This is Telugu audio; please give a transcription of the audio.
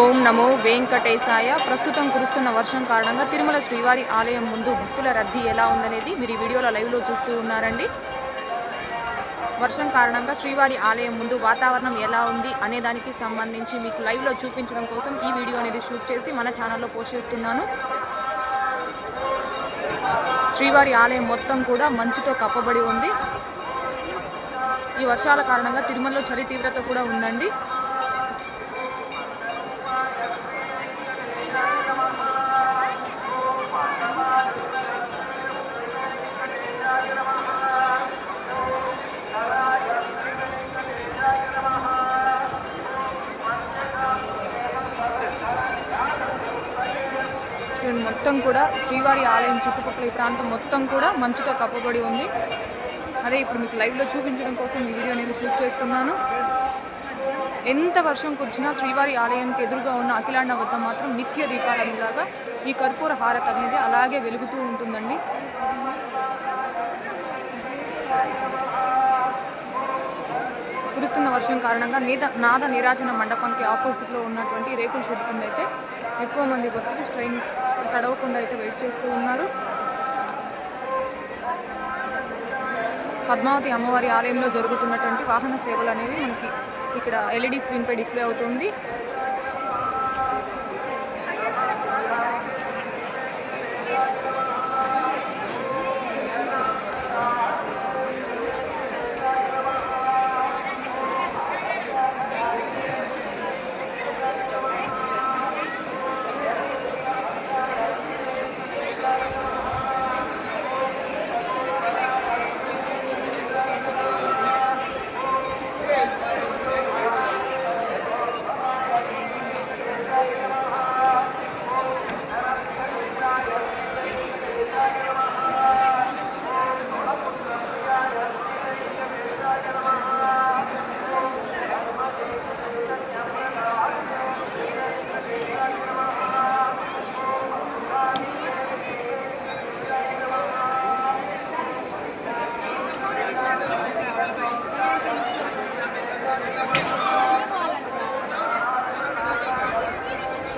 ఓం నమో వెంకటేశాయ. ప్రస్తుతం కురుస్తున్న వర్షం కారణంగా తిరుమల శ్రీవారి ఆలయం ముందు భక్తుల రద్దీ ఎలా ఉందనేది మీరు ఈ వీడియోలో లైవ్లో చూస్తూ ఉన్నారండి. వర్షం కారణంగా శ్రీవారి ఆలయం ముందు వాతావరణం ఎలా ఉంది అనే దానికి సంబంధించి మీకు లైవ్లో చూపించడం కోసం ఈ వీడియో అనేది షూట్ చేసి మన ఛానల్లో పోస్ట్ చేస్తున్నాను. శ్రీవారి ఆలయం మొత్తం కూడా మంచుతో కప్పబడి ఉంది. ఈ వర్షాల కారణంగా తిరుమలలో చలి తీవ్రత కూడా ఉందండి. చూడండి మొత్తం కూడా శ్రీవారి ఆలయం చుట్టుపక్కల ఈ ప్రాంతం మొత్తం కూడా మంచుతో కప్పబడి ఉంది. అదే ఇప్పుడు మీకు లైవ్లో చూపించడం కోసం ఈ వీడియో నేను షూట్ చేస్తున్నాను. ఎంత వర్షం కురిచినా శ్రీవారి ఆలయానికి ఎదురుగా ఉన్న అఖిలాండ వద్ద మాత్రం నిత్య దీపాలలాగా ఈ కర్పూర హారత్ అనేది అలాగే వెలుగుతూ ఉంటుందండి. కురుస్తున్న వర్షం కారణంగా నీద నాద నీరాజన మండపానికి ఆపోజిట్లో ఉన్నటువంటి రేకుల షెడ్ కింద అయితే ఎక్కువ మంది భక్తులు ట్రైన్ తడవకుండా అయితే వెయిట్ చేస్తూ ఉన్నారు. పద్మావతి అమ్మవారి ఆలయంలో జరుగుతున్నటువంటి వాహన సేవలు అనేవి మనకి ఇక్కడ ఎల్ఈడి స్క్రీన్పై డిస్ప్లే అవుతుంది.